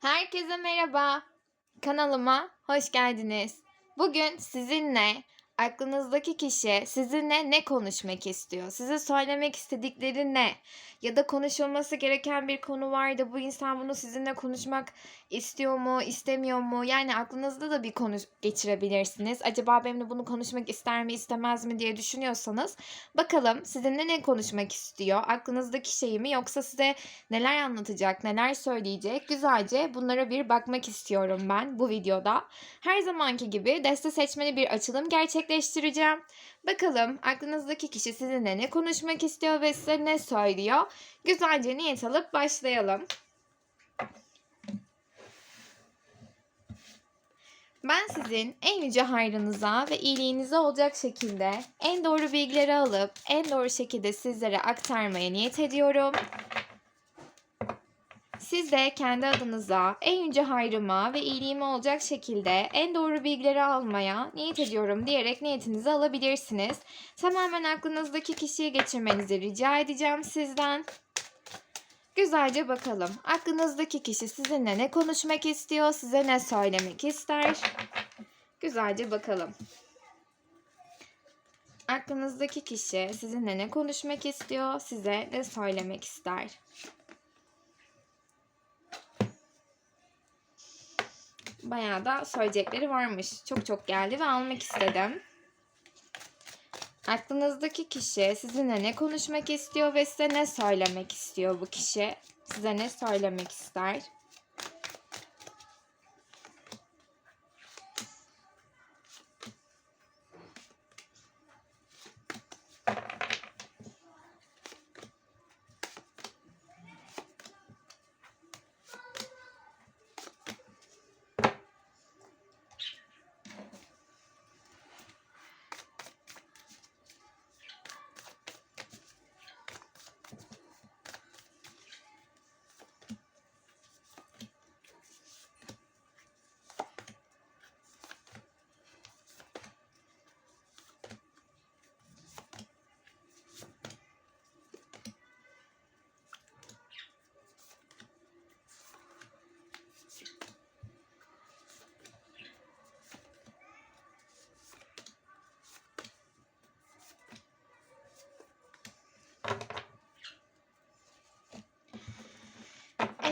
Herkese merhaba. Kanalıma hoş geldiniz. Bugün sizinle aklınızdaki kişi sizinle ne konuşmak istiyor? Size söylemek istedikleri ne? Ya da konuşulması gereken bir konu var da bu insan bunu sizinle konuşmak istiyor mu, istemiyor mu? Yani aklınızda da bir konu geçirebilirsiniz. Acaba benimle bunu konuşmak ister mi, istemez mi diye düşünüyorsanız bakalım sizinle ne konuşmak istiyor? Aklınızdaki şey mi yoksa size neler anlatacak, neler söyleyecek? Güzelce bunlara bir bakmak istiyorum ben bu videoda. Her zamanki gibi deste seçmeli bir açılım gerçekleştireceğim. Bakalım aklınızdaki kişi sizinle ne konuşmak istiyor ve size ne söylüyor? Güzelce niyet alıp başlayalım. Ben sizin en yüce hayrınıza ve iyiliğinize olacak şekilde en doğru bilgileri alıp en doğru şekilde sizlere aktarmaya niyet ediyorum. Siz de kendi adınıza en yüce hayrıma ve iyiliğime olacak şekilde en doğru bilgileri almaya niyet ediyorum diyerek niyetinizi alabilirsiniz. Tamamen aklınızdaki kişiyi geçirmenizi rica edeceğim sizden. Güzelce bakalım. Aklınızdaki kişi sizinle ne konuşmak istiyor, size ne söylemek ister? Güzelce bakalım. Aklınızdaki kişi sizinle ne konuşmak istiyor, size ne söylemek ister? Bayağı da söyleyecekleri varmış. Çok çok geldi ve almak istedim. Aklınızdaki kişi sizinle ne konuşmak istiyor ve size ne söylemek istiyor bu kişi? Size ne söylemek ister?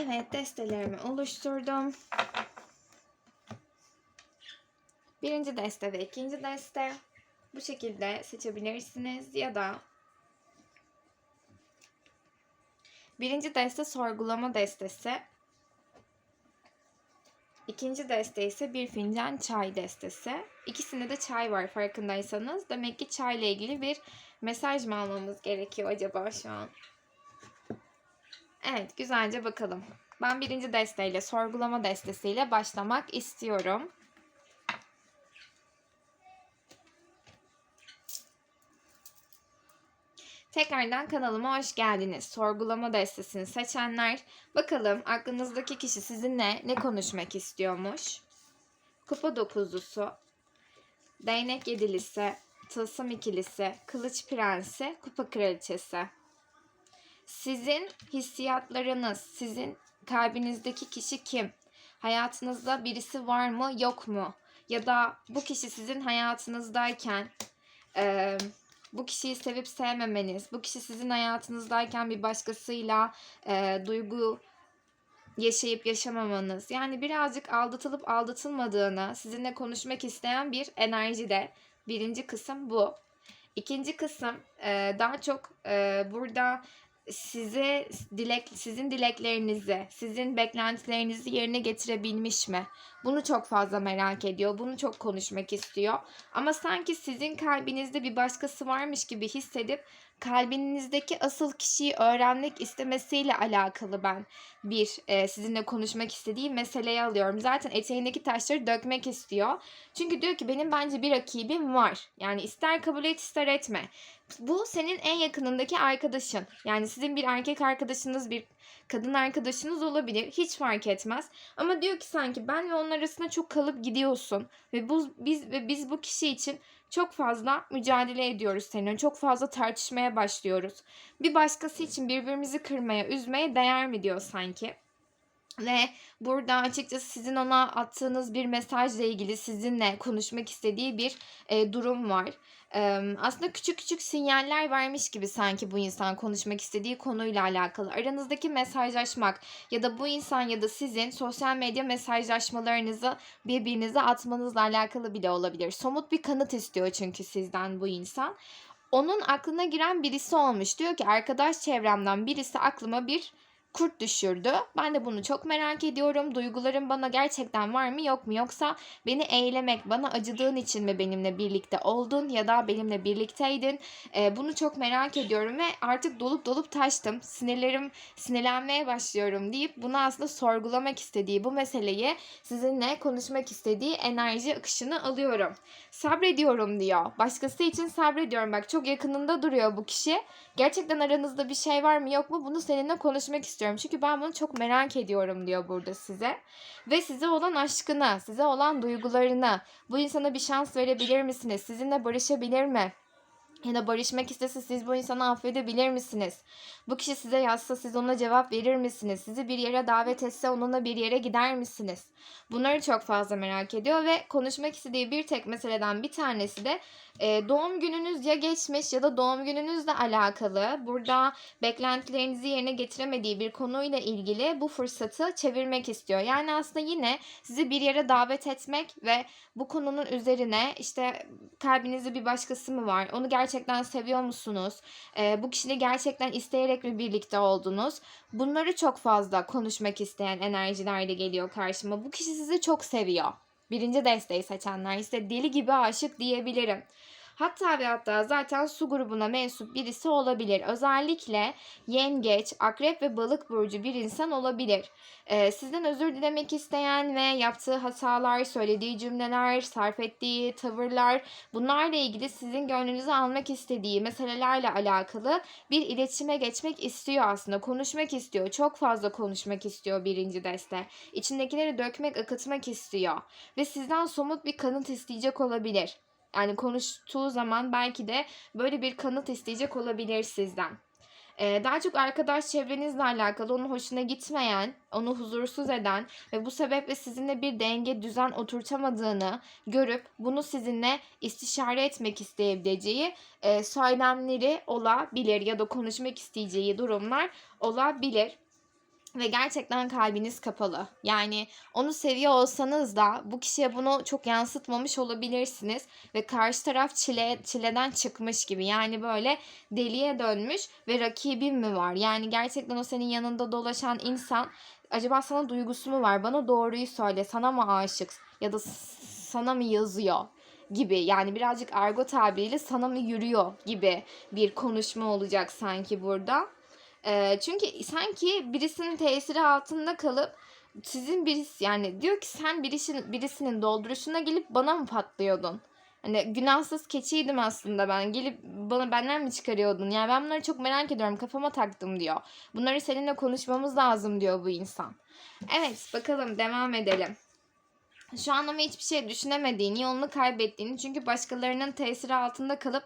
Evet, destelerimi oluşturdum. Birinci deste ve ikinci deste bu şekilde seçebilirsiniz ya da birinci deste sorgulama destesi. İkinci deste ise bir fincan çay destesi. İkisinde de çay var farkındaysanız. Demek ki çayla ilgili bir mesaj mı almamız gerekiyor acaba şu an? Evet, güzelce bakalım. Ben birinci desteyle, sorgulama destesiyle başlamak istiyorum. Tekrardan kanalıma hoş geldiniz. Sorgulama destesini seçenler. Bakalım aklınızdaki kişi sizinle ne konuşmak istiyormuş? Kupa dokuzlusu, değnek yedilisi, tılsım ikilisi, kılıç prensi, kupa kraliçesi. Sizin hissiyatlarınız, sizin kalbinizdeki kişi kim? Hayatınızda birisi var mı, yok mu? Ya da bu kişi sizin hayatınızdayken e, bu kişiyi sevip sevmemeniz, bu kişi sizin hayatınızdayken bir başkasıyla e, duygu yaşayıp yaşamamanız. Yani birazcık aldatılıp aldatılmadığını sizinle konuşmak isteyen bir enerji de. Birinci kısım bu. İkinci kısım daha çok burada size dilek sizin dileklerinizi, sizin beklentilerinizi yerine getirebilmiş mi? Bunu çok fazla merak ediyor. Bunu çok konuşmak istiyor. Ama sanki sizin kalbinizde bir başkası varmış gibi hissedip kalbinizdeki asıl kişiyi öğrenmek istemesiyle alakalı ben bir e, sizinle konuşmak istediği meseleyi alıyorum. Zaten eteğindeki taşları dökmek istiyor. Çünkü diyor ki benim bence bir rakibim var. Yani ister kabul et ister etme. Bu senin en yakınındaki arkadaşın. Yani sizin bir erkek arkadaşınız, bir kadın arkadaşınız olabilir. Hiç fark etmez. Ama diyor ki sanki ben ve onun arasında çok kalıp gidiyorsun ve bu biz ve biz bu kişi için çok fazla mücadele ediyoruz seninle. Çok fazla tartışmaya başlıyoruz. Bir başkası için birbirimizi kırmaya, üzmeye değer mi diyor sanki. Ve burada açıkçası sizin ona attığınız bir mesajla ilgili sizinle konuşmak istediği bir e, durum var. E, aslında küçük küçük sinyaller vermiş gibi sanki bu insan konuşmak istediği konuyla alakalı. Aranızdaki mesajlaşmak ya da bu insan ya da sizin sosyal medya mesajlaşmalarınızı birbirinize atmanızla alakalı bile olabilir. Somut bir kanıt istiyor çünkü sizden bu insan. Onun aklına giren birisi olmuş. Diyor ki arkadaş çevremden birisi aklıma bir kurt düşürdü. Ben de bunu çok merak ediyorum. Duygularım bana gerçekten var mı yok mu? Yoksa beni eğlemek, bana acıdığın için mi benimle birlikte oldun ya da benimle birlikteydin? Ee, bunu çok merak ediyorum ve artık dolup dolup taştım. Sinirlerim sinirlenmeye başlıyorum deyip bunu aslında sorgulamak istediği bu meseleyi sizinle konuşmak istediği enerji akışını alıyorum. Sabrediyorum diyor. Başkası için sabrediyorum. Bak çok yakınında duruyor bu kişi. Gerçekten aranızda bir şey var mı yok mu? Bunu seninle konuşmak istiyorum. Çünkü ben bunu çok merak ediyorum diyor burada size. Ve size olan aşkını, size olan duygularını, bu insana bir şans verebilir misiniz? Sizinle barışabilir mi? Ya da barışmak istese siz bu insanı affedebilir misiniz? Bu kişi size yazsa siz ona cevap verir misiniz? Sizi bir yere davet etse onunla bir yere gider misiniz? Bunları çok fazla merak ediyor ve konuşmak istediği bir tek meseleden bir tanesi de e, doğum gününüz ya geçmiş ya da doğum gününüzle alakalı. Burada beklentilerinizi yerine getiremediği bir konuyla ilgili bu fırsatı çevirmek istiyor. Yani aslında yine sizi bir yere davet etmek ve bu konunun üzerine işte kalbinizde bir başkası mı var? Onu gerçekten seviyor musunuz? E, bu kişiyle gerçekten isteyerek mi birlikte oldunuz? Bunları çok fazla konuşmak isteyen enerjilerle geliyor karşıma. Bu kişi sizi çok seviyor. Birinci desteği seçenler ise deli gibi aşık diyebilirim. Hatta ve hatta zaten su grubuna mensup birisi olabilir. Özellikle yengeç, akrep ve balık burcu bir insan olabilir. Ee, sizden özür dilemek isteyen ve yaptığı hatalar, söylediği cümleler, sarf ettiği tavırlar bunlarla ilgili sizin gönlünüzü almak istediği meselelerle alakalı bir iletişime geçmek istiyor aslında. Konuşmak istiyor. Çok fazla konuşmak istiyor birinci deste. İçindekileri dökmek, akıtmak istiyor. Ve sizden somut bir kanıt isteyecek olabilir. Yani konuştuğu zaman belki de böyle bir kanıt isteyecek olabilir sizden. Ee, daha çok arkadaş çevrenizle alakalı onun hoşuna gitmeyen, onu huzursuz eden ve bu sebeple sizinle bir denge, düzen oturtamadığını görüp bunu sizinle istişare etmek isteyebileceği e, söylemleri olabilir ya da konuşmak isteyeceği durumlar olabilir ve gerçekten kalbiniz kapalı. Yani onu seviyor olsanız da bu kişiye bunu çok yansıtmamış olabilirsiniz ve karşı taraf çile çileden çıkmış gibi. Yani böyle deliye dönmüş ve rakibin mi var? Yani gerçekten o senin yanında dolaşan insan acaba sana duygusu mu var? Bana doğruyu söyle. Sana mı aşık ya da sana mı yazıyor? gibi yani birazcık argo tabiriyle sana mı yürüyor gibi bir konuşma olacak sanki burada. E, çünkü sanki birisinin tesiri altında kalıp sizin birisi yani diyor ki sen birisinin, birisinin dolduruşuna gelip bana mı patlıyordun? Hani günahsız keçiydim aslında ben. Gelip bana benden mi çıkarıyordun? Yani ben bunları çok merak ediyorum. Kafama taktım diyor. Bunları seninle konuşmamız lazım diyor bu insan. Evet bakalım devam edelim. Şu an ama hiçbir şey düşünemediğini, yolunu kaybettiğini çünkü başkalarının tesiri altında kalıp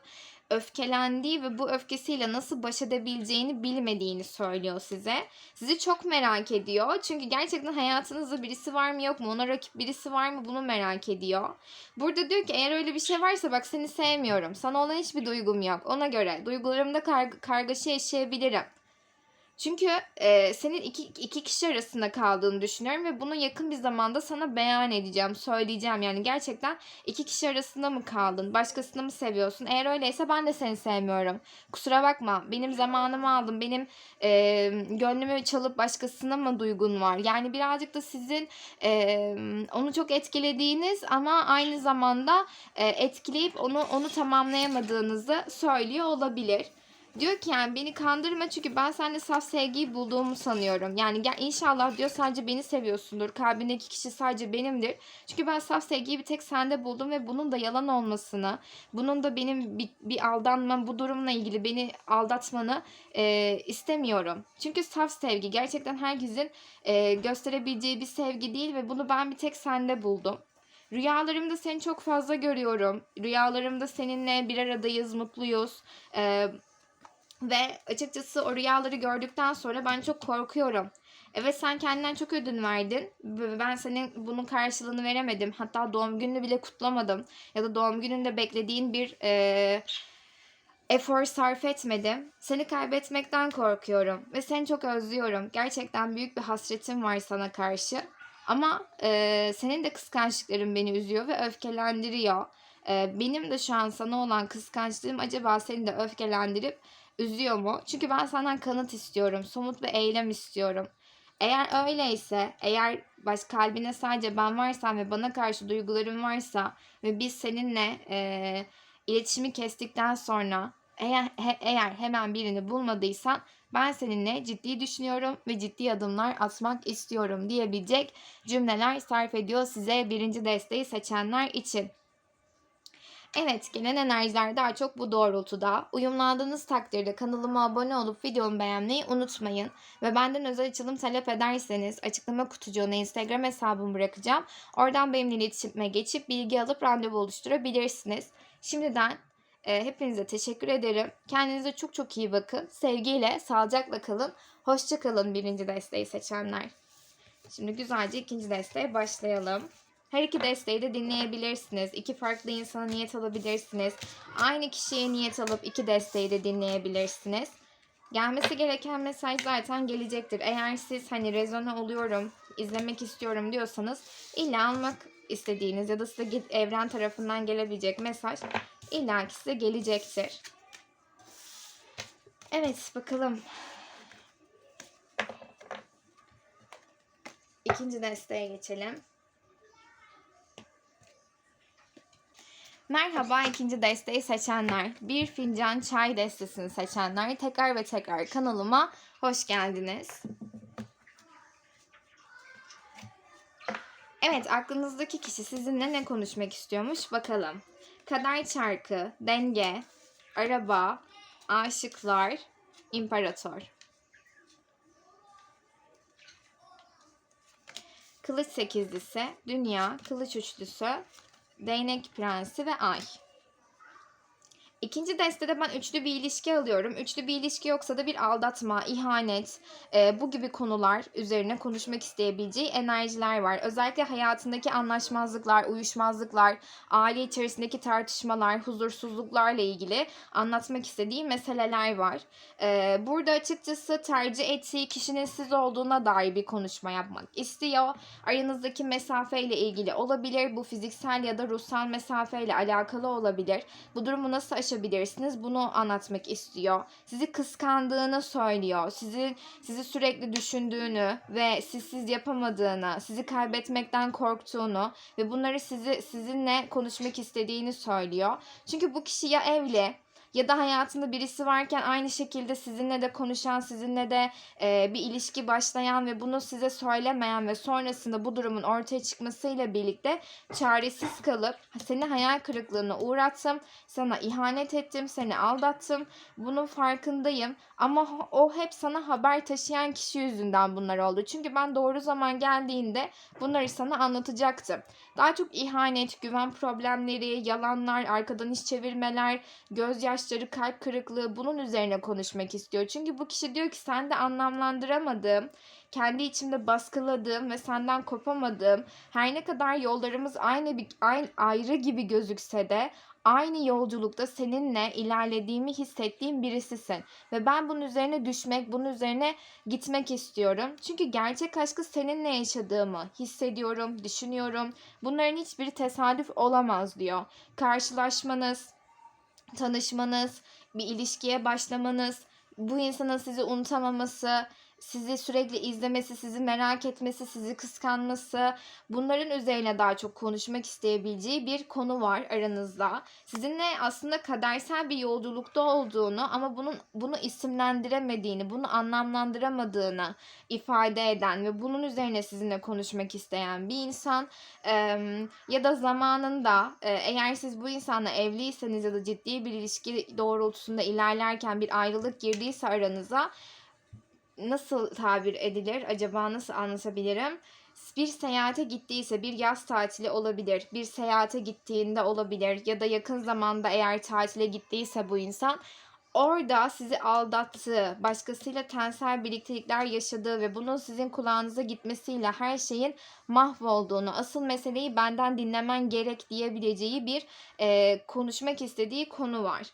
öfkelendiği ve bu öfkesiyle nasıl baş edebileceğini bilmediğini söylüyor size. Sizi çok merak ediyor. Çünkü gerçekten hayatınızda birisi var mı yok mu? Ona rakip birisi var mı? Bunu merak ediyor. Burada diyor ki eğer öyle bir şey varsa bak seni sevmiyorum. Sana olan hiçbir duygum yok. Ona göre duygularımda kar- kargaşa yaşayabilirim. Çünkü e, senin iki, iki kişi arasında kaldığını düşünüyorum ve bunu yakın bir zamanda sana beyan edeceğim, söyleyeceğim. Yani gerçekten iki kişi arasında mı kaldın, başkasını mı seviyorsun? Eğer öyleyse ben de seni sevmiyorum. Kusura bakma, benim zamanımı aldın, benim e, gönlümü çalıp başkasına mı duygun var? Yani birazcık da sizin e, onu çok etkilediğiniz ama aynı zamanda e, etkileyip onu onu tamamlayamadığınızı söylüyor olabilir. Diyor ki yani beni kandırma çünkü ben seninle saf sevgiyi bulduğumu sanıyorum. Yani gel inşallah diyor sadece beni seviyorsundur. Kalbindeki kişi sadece benimdir. Çünkü ben saf sevgiyi bir tek sende buldum ve bunun da yalan olmasını, bunun da benim bir, bir aldanmam, bu durumla ilgili beni aldatmanı e, istemiyorum. Çünkü saf sevgi gerçekten herkesin e, gösterebileceği bir sevgi değil ve bunu ben bir tek sende buldum. Rüyalarımda seni çok fazla görüyorum. Rüyalarımda seninle bir aradayız, mutluyuz. Ee, ve açıkçası o rüyaları gördükten sonra ben çok korkuyorum. Evet sen kendinden çok ödün verdin. ve Ben senin bunun karşılığını veremedim. Hatta doğum gününü bile kutlamadım. Ya da doğum gününde beklediğin bir e, efor sarf etmedim. Seni kaybetmekten korkuyorum. Ve seni çok özlüyorum. Gerçekten büyük bir hasretim var sana karşı. Ama e, senin de kıskançlıkların beni üzüyor ve öfkelendiriyor. E, benim de şu an sana olan kıskançlığım acaba seni de öfkelendirip üzüyor mu? Çünkü ben senden kanıt istiyorum. Somut bir eylem istiyorum. Eğer öyleyse, eğer baş kalbine sadece ben varsam ve bana karşı duygularım varsa ve biz seninle e, iletişimi kestikten sonra eğer he- eğer hemen birini bulmadıysan ben seninle ciddi düşünüyorum ve ciddi adımlar atmak istiyorum diyebilecek cümleler sarf ediyor size birinci desteği seçenler için. Evet, gelen enerjiler daha çok bu doğrultuda. Uyumlandığınız takdirde kanalıma abone olup videomu beğenmeyi unutmayın. Ve benden özel açılım talep ederseniz açıklama kutucuğuna Instagram hesabımı bırakacağım. Oradan benimle iletişime geçip bilgi alıp randevu oluşturabilirsiniz. Şimdiden e, hepinize teşekkür ederim. Kendinize çok çok iyi bakın. Sevgiyle, sağlıcakla kalın. Hoşça kalın birinci desteği seçenler. Şimdi güzelce ikinci desteğe başlayalım. Her iki desteği de dinleyebilirsiniz. İki farklı insana niyet alabilirsiniz. Aynı kişiye niyet alıp iki desteği de dinleyebilirsiniz. Gelmesi gereken mesaj zaten gelecektir. Eğer siz hani rezone oluyorum, izlemek istiyorum diyorsanız illa almak istediğiniz ya da size evren tarafından gelebilecek mesaj illa ki size gelecektir. Evet bakalım. İkinci desteğe geçelim. Merhaba ikinci desteği seçenler. Bir fincan çay destesini seçenler. Tekrar ve tekrar kanalıma hoş geldiniz. Evet aklınızdaki kişi sizinle ne konuşmak istiyormuş bakalım. Kader çarkı, denge, araba, aşıklar, imparator. Kılıç sekizlisi, dünya, kılıç üçlüsü, değnek prensi ve ay. İkinci destede ben üçlü bir ilişki alıyorum. Üçlü bir ilişki yoksa da bir aldatma, ihanet, e, bu gibi konular üzerine konuşmak isteyebileceği enerjiler var. Özellikle hayatındaki anlaşmazlıklar, uyuşmazlıklar, aile içerisindeki tartışmalar, huzursuzluklarla ilgili anlatmak istediği meseleler var. E, burada açıkçası tercih ettiği kişinin siz olduğuna dair bir konuşma yapmak istiyor. Aranızdaki mesafeyle ilgili olabilir. Bu fiziksel ya da ruhsal mesafeyle alakalı olabilir. Bu durumu nasıl aşabilirsiniz? Bunu anlatmak istiyor. Sizi kıskandığını söylüyor. Sizi sizi sürekli düşündüğünü ve sizsiz yapamadığını, sizi kaybetmekten korktuğunu ve bunları sizi sizinle konuşmak istediğini söylüyor. Çünkü bu kişi ya evli ya da hayatında birisi varken aynı şekilde sizinle de konuşan, sizinle de e, bir ilişki başlayan ve bunu size söylemeyen ve sonrasında bu durumun ortaya çıkmasıyla birlikte çaresiz kalıp seni hayal kırıklığına uğrattım, sana ihanet ettim, seni aldattım. Bunun farkındayım ama o hep sana haber taşıyan kişi yüzünden bunlar oldu. Çünkü ben doğru zaman geldiğinde bunları sana anlatacaktım. Daha çok ihanet, güven problemleri, yalanlar, arkadan iş çevirmeler, gözyaşları, kalp kırıklığı bunun üzerine konuşmak istiyor. Çünkü bu kişi diyor ki sen de anlamlandıramadığım, kendi içimde baskıladığım ve senden kopamadığım, her ne kadar yollarımız aynı bir aynı ayrı gibi gözükse de aynı yolculukta seninle ilerlediğimi hissettiğim birisisin ve ben bunun üzerine düşmek, bunun üzerine gitmek istiyorum. Çünkü gerçek aşkı seninle yaşadığımı hissediyorum, düşünüyorum. Bunların hiçbiri tesadüf olamaz diyor. Karşılaşmanız, tanışmanız, bir ilişkiye başlamanız, bu insanın sizi unutamaması, sizi sürekli izlemesi, sizi merak etmesi, sizi kıskanması, bunların üzerine daha çok konuşmak isteyebileceği bir konu var aranızda. Sizinle aslında kadersel bir yolculukta olduğunu ama bunun bunu isimlendiremediğini, bunu anlamlandıramadığını ifade eden ve bunun üzerine sizinle konuşmak isteyen bir insan Eee, ya da zamanında e, eğer siz bu insanla evliyseniz ya da ciddi bir ilişki doğrultusunda ilerlerken bir ayrılık girdiyse aranıza nasıl tabir edilir? Acaba nasıl anlatabilirim? Bir seyahate gittiyse bir yaz tatili olabilir. Bir seyahate gittiğinde olabilir ya da yakın zamanda eğer tatile gittiyse bu insan orada sizi aldattığı, başkasıyla tensel birliktelikler yaşadığı ve bunun sizin kulağınıza gitmesiyle her şeyin mahvolduğunu, asıl meseleyi benden dinlemen gerek diyebileceği bir e, konuşmak istediği konu var.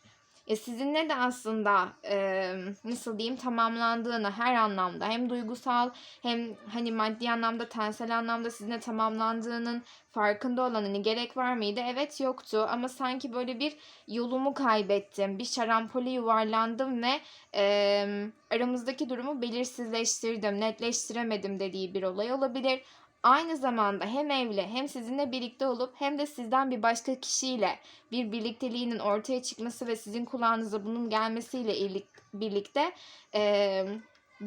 E, sizinle de aslında e, nasıl diyeyim tamamlandığını her anlamda hem duygusal hem hani maddi anlamda tensel anlamda sizinle tamamlandığının farkında olan hani gerek var mıydı? Evet yoktu ama sanki böyle bir yolumu kaybettim. Bir şarampole yuvarlandım ve e, aramızdaki durumu belirsizleştirdim, netleştiremedim dediği bir olay olabilir. Aynı zamanda hem evli hem sizinle birlikte olup hem de sizden bir başka kişiyle bir birlikteliğinin ortaya çıkması ve sizin kulağınıza bunun gelmesiyle birlikte e,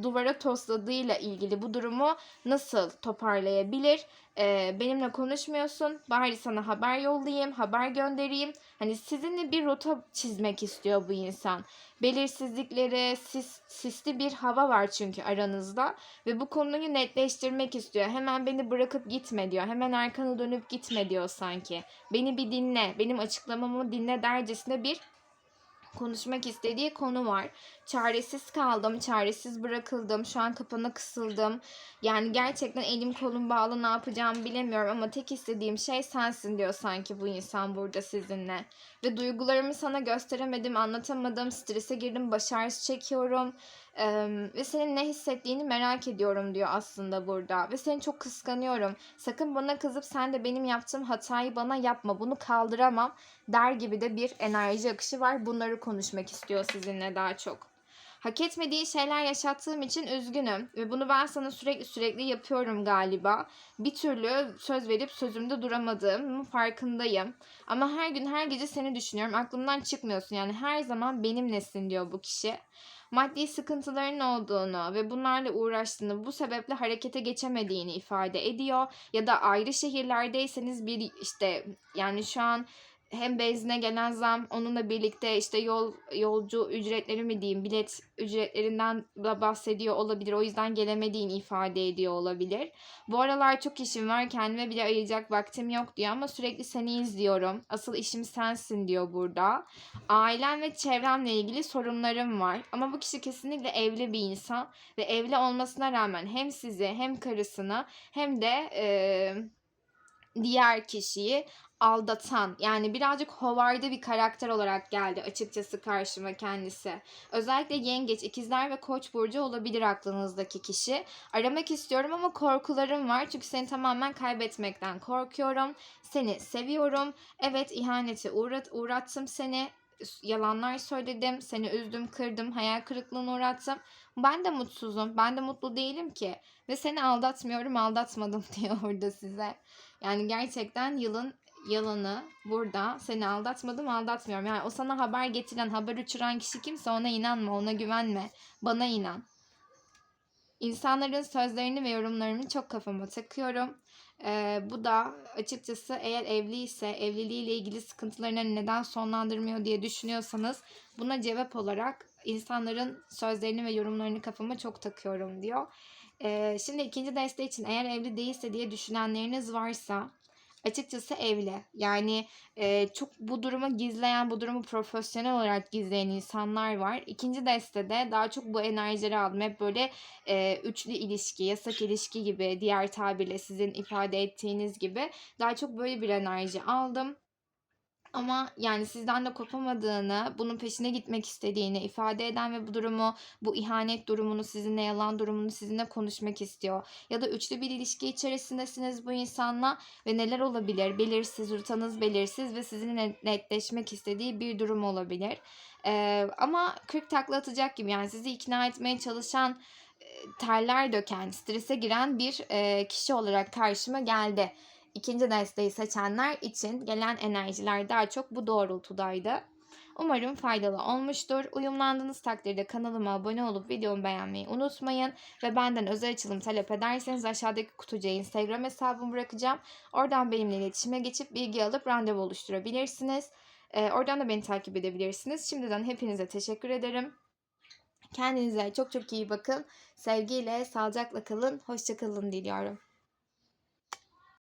duvara tosladığıyla ilgili bu durumu nasıl toparlayabilir? Ee, benimle konuşmuyorsun. Bari sana haber yollayayım, haber göndereyim. Hani sizinle bir rota çizmek istiyor bu insan. Belirsizlikleri, sis, sisli bir hava var çünkü aranızda. Ve bu konuyu netleştirmek istiyor. Hemen beni bırakıp gitme diyor. Hemen arkanı dönüp gitme diyor sanki. Beni bir dinle, benim açıklamamı dinle dercesine bir konuşmak istediği konu var. Çaresiz kaldım, çaresiz bırakıldım, şu an kapana kısıldım. Yani gerçekten elim kolum bağlı ne yapacağımı bilemiyorum ama tek istediğim şey sensin diyor sanki bu insan burada sizinle. Ve duygularımı sana gösteremedim, anlatamadım, strese girdim, başarısız çekiyorum. Ee, ve senin ne hissettiğini merak ediyorum diyor aslında burada. Ve seni çok kıskanıyorum. Sakın bana kızıp sen de benim yaptığım hatayı bana yapma. Bunu kaldıramam der gibi de bir enerji akışı var. Bunları konuşmak istiyor sizinle daha çok. Hak etmediği şeyler yaşattığım için üzgünüm ve bunu ben sana sürekli sürekli yapıyorum galiba. Bir türlü söz verip sözümde duramadığım farkındayım. Ama her gün her gece seni düşünüyorum. Aklımdan çıkmıyorsun yani her zaman benimlesin diyor bu kişi maddi sıkıntıların olduğunu ve bunlarla uğraştığını, bu sebeple harekete geçemediğini ifade ediyor. Ya da ayrı şehirlerdeyseniz bir işte yani şu an hem bezine gelen zam onunla birlikte işte yol yolcu ücretleri mi diyeyim bilet ücretlerinden da bahsediyor olabilir. O yüzden gelemediğini ifade ediyor olabilir. Bu aralar çok işim var kendime bile ayıracak vaktim yok diyor ama sürekli seni izliyorum. Asıl işim sensin diyor burada. Ailem ve çevremle ilgili sorunlarım var. Ama bu kişi kesinlikle evli bir insan ve evli olmasına rağmen hem sizi hem karısını hem de e, diğer kişiyi aldatan yani birazcık hovarda bir karakter olarak geldi açıkçası karşıma kendisi. Özellikle yengeç, ikizler ve koç burcu olabilir aklınızdaki kişi. Aramak istiyorum ama korkularım var çünkü seni tamamen kaybetmekten korkuyorum. Seni seviyorum. Evet ihaneti uğrat, uğrattım seni yalanlar söyledim, seni üzdüm, kırdım, hayal kırıklığına uğrattım. Ben de mutsuzum, ben de mutlu değilim ki. Ve seni aldatmıyorum, aldatmadım diyor orada size. Yani gerçekten yılın yalanı burada seni aldatmadım aldatmıyorum. Yani o sana haber getiren, haber uçuran kişi kimse ona inanma, ona güvenme. Bana inan. İnsanların sözlerini ve yorumlarını çok kafama takıyorum. Ee, bu da açıkçası eğer evliyse evliliğiyle ilgili sıkıntılarını neden sonlandırmıyor diye düşünüyorsanız buna cevap olarak insanların sözlerini ve yorumlarını kafama çok takıyorum diyor. Ee, şimdi ikinci deste için eğer evli değilse diye düşünenleriniz varsa açıkçası evli. Yani e, çok bu durumu gizleyen, bu durumu profesyonel olarak gizleyen insanlar var. İkinci destede daha çok bu enerjileri aldım. Hep böyle e, üçlü ilişki, yasak ilişki gibi diğer tabirle sizin ifade ettiğiniz gibi daha çok böyle bir enerji aldım. Ama yani sizden de kopamadığını, bunun peşine gitmek istediğini ifade eden ve bu durumu, bu ihanet durumunu, sizinle yalan durumunu sizinle konuşmak istiyor. Ya da üçlü bir ilişki içerisindesiniz bu insanla ve neler olabilir? Belirsiz, rutanız belirsiz ve sizinle netleşmek istediği bir durum olabilir. Ee, ama 40 takla atacak gibi yani sizi ikna etmeye çalışan terler döken, strese giren bir e, kişi olarak karşıma geldi ikinci desteği seçenler için gelen enerjiler daha çok bu doğrultudaydı. Umarım faydalı olmuştur. Uyumlandığınız takdirde kanalıma abone olup videomu beğenmeyi unutmayın. Ve benden özel açılım talep ederseniz aşağıdaki kutucuğa Instagram hesabımı bırakacağım. Oradan benimle iletişime geçip bilgi alıp randevu oluşturabilirsiniz. Ee, oradan da beni takip edebilirsiniz. Şimdiden hepinize teşekkür ederim. Kendinize çok çok iyi bakın. Sevgiyle, sağlıcakla kalın. Hoşçakalın diliyorum.